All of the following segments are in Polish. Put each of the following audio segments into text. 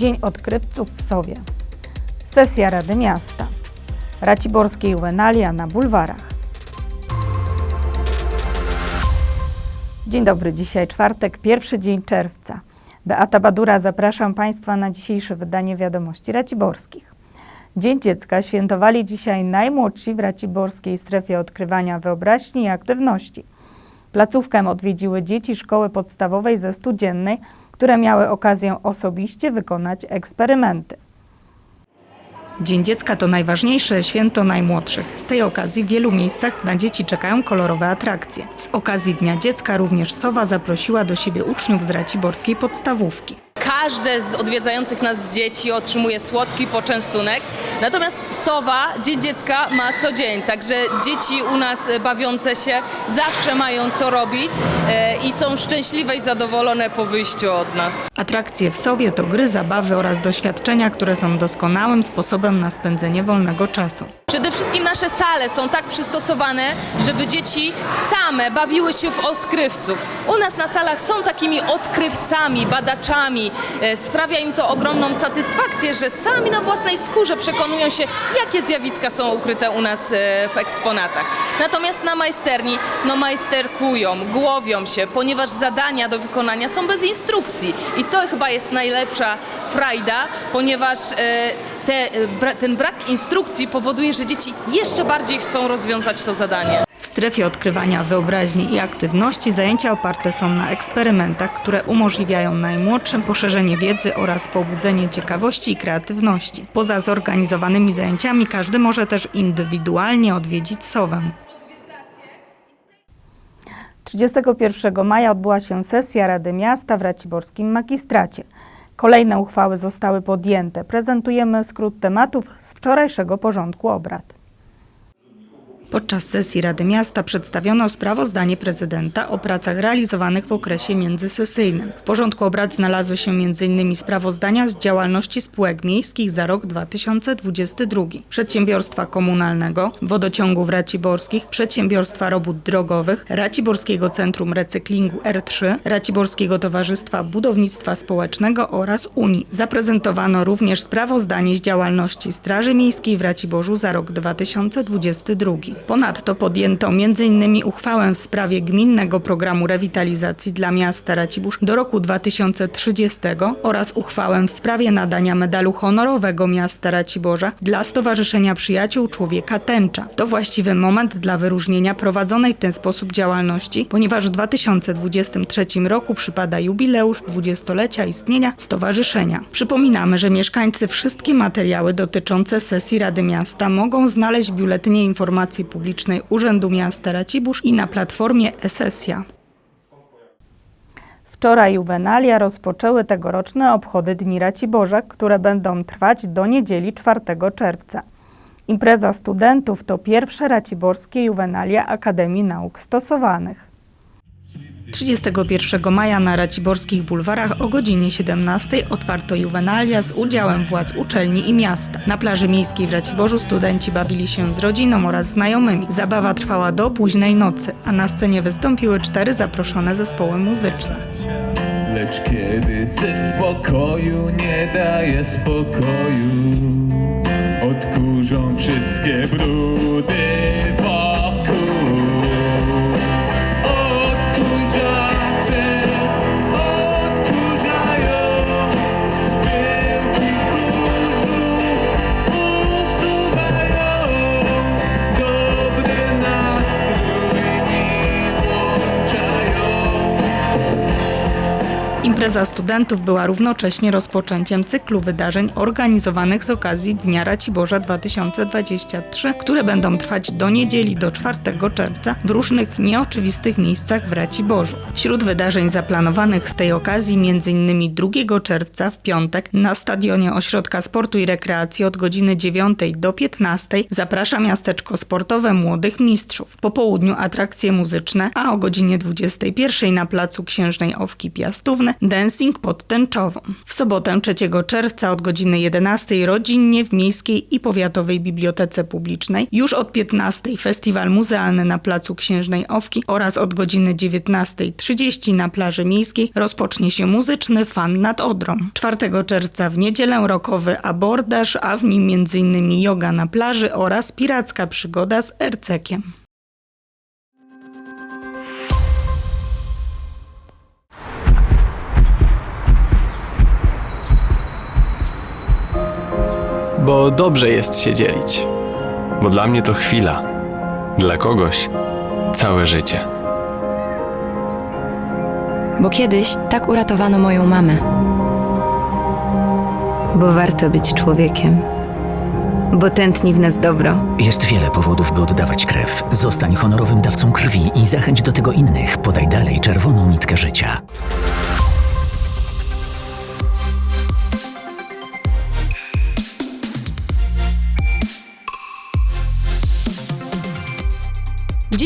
Dzień Odkrywców w Sowie. Sesja Rady Miasta. Raciborskie Juwenalia na bulwarach. Dzień dobry, dzisiaj czwartek, pierwszy dzień czerwca. Beata Badura, zapraszam Państwa na dzisiejsze wydanie Wiadomości Raciborskich. Dzień Dziecka świętowali dzisiaj najmłodsi w raciborskiej strefie odkrywania wyobraźni i aktywności. Placówkę odwiedziły dzieci szkoły podstawowej ze studziennej, które miały okazję osobiście wykonać eksperymenty. Dzień Dziecka to najważniejsze święto najmłodszych. Z tej okazji w wielu miejscach na dzieci czekają kolorowe atrakcje. Z okazji Dnia Dziecka również Sowa zaprosiła do siebie uczniów z raciborskiej podstawówki. Każde z odwiedzających nas dzieci otrzymuje słodki poczęstunek. Natomiast Sowa Dzień Dziecka ma co dzień, także dzieci u nas bawiące się zawsze mają co robić e, i są szczęśliwe i zadowolone po wyjściu od nas. Atrakcje w Sowie to gry, zabawy oraz doświadczenia, które są doskonałym sposobem na spędzenie wolnego czasu. Przede wszystkim nasze sale są tak przystosowane, żeby dzieci same bawiły się w odkrywców. U nas na salach są takimi odkrywcami, badaczami. E, Sprawia im to ogromną satysfakcję, że sami na własnej skórze przekonują się, jakie zjawiska są ukryte u nas e, w eksponatach. Natomiast na majsterni, no majsterkują, głowią się, ponieważ zadania do wykonania są bez instrukcji. I to chyba jest najlepsza frajda, ponieważ e, te, ten brak instrukcji powoduje, że dzieci jeszcze bardziej chcą rozwiązać to zadanie. Strefie odkrywania wyobraźni i aktywności zajęcia oparte są na eksperymentach, które umożliwiają najmłodszym poszerzenie wiedzy oraz pobudzenie ciekawości i kreatywności. Poza zorganizowanymi zajęciami każdy może też indywidualnie odwiedzić Sowę. 31 maja odbyła się sesja Rady Miasta w Raciborskim Magistracie. Kolejne uchwały zostały podjęte. Prezentujemy skrót tematów z wczorajszego porządku obrad. Podczas sesji Rady Miasta przedstawiono sprawozdanie prezydenta o pracach realizowanych w okresie międzysesyjnym. W porządku obrad znalazły się m.in. sprawozdania z działalności spółek miejskich za rok 2022, przedsiębiorstwa komunalnego, wodociągów raciborskich, przedsiębiorstwa robót drogowych, Raciborskiego Centrum Recyklingu R3, Raciborskiego Towarzystwa Budownictwa Społecznego oraz Unii. Zaprezentowano również sprawozdanie z działalności Straży Miejskiej w Raciborzu za rok 2022. Ponadto podjęto m.in. uchwałę w sprawie gminnego programu rewitalizacji dla miasta Racibórz do roku 2030 oraz uchwałę w sprawie nadania medalu honorowego miasta Raciborza dla Stowarzyszenia Przyjaciół Człowieka Tęcza. To właściwy moment dla wyróżnienia prowadzonej w ten sposób działalności, ponieważ w 2023 roku przypada jubileusz 20-lecia istnienia stowarzyszenia. Przypominamy, że mieszkańcy wszystkie materiały dotyczące sesji Rady Miasta mogą znaleźć w biuletynie informacji publicznej Urzędu Miasta Racibórz i na platformie e-sesja. Wczoraj Juwenalia rozpoczęły tegoroczne obchody Dni Raciborza, które będą trwać do niedzieli 4 czerwca. Impreza studentów to pierwsze raciborskie Juwenalia Akademii Nauk Stosowanych. 31 maja na raciborskich bulwarach o godzinie 17 otwarto juwenalia z udziałem władz uczelni i miasta. Na plaży miejskiej w Raciborzu studenci bawili się z rodziną oraz znajomymi. Zabawa trwała do późnej nocy, a na scenie wystąpiły cztery zaproszone zespoły muzyczne. Lecz kiedy w pokoju nie daje spokoju Impreza studentów była równocześnie rozpoczęciem cyklu wydarzeń organizowanych z okazji Dnia Raciborza 2023, które będą trwać do niedzieli do 4 czerwca w różnych nieoczywistych miejscach w Raciborzu. Wśród wydarzeń zaplanowanych z tej okazji m.in. 2 czerwca w piątek na stadionie Ośrodka Sportu i Rekreacji od godziny 9 do 15 zaprasza miasteczko sportowe Młodych Mistrzów. Po południu atrakcje muzyczne, a o godzinie 21 na placu Księżnej Owki Piastówny dancing pod Tęczową. W sobotę 3 czerwca od godziny 11 rodzinnie w Miejskiej i Powiatowej Bibliotece Publicznej, już od 15 festiwal muzealny na Placu Księżnej Owki oraz od godziny 19.30 na plaży miejskiej rozpocznie się muzyczny fan nad Odrą. 4 czerwca w niedzielę rokowy abordaż, a w nim m.in. yoga na plaży oraz piracka przygoda z ercekiem. Bo dobrze jest się dzielić. Bo dla mnie to chwila. Dla kogoś całe życie. Bo kiedyś tak uratowano moją mamę. bo warto być człowiekiem. Bo tętni w nas dobro. Jest wiele powodów, by oddawać krew. Zostań honorowym dawcą krwi i zachęć do tego innych. Podaj dalej czerwoną nitkę życia.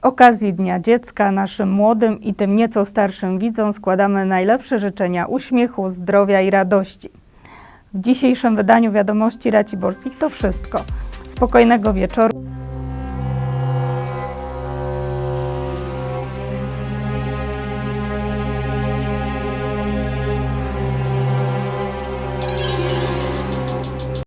Z okazji Dnia Dziecka naszym młodym i tym nieco starszym widzom składamy najlepsze życzenia uśmiechu, zdrowia i radości. W dzisiejszym wydaniu Wiadomości Raciborskich to wszystko. Spokojnego wieczoru.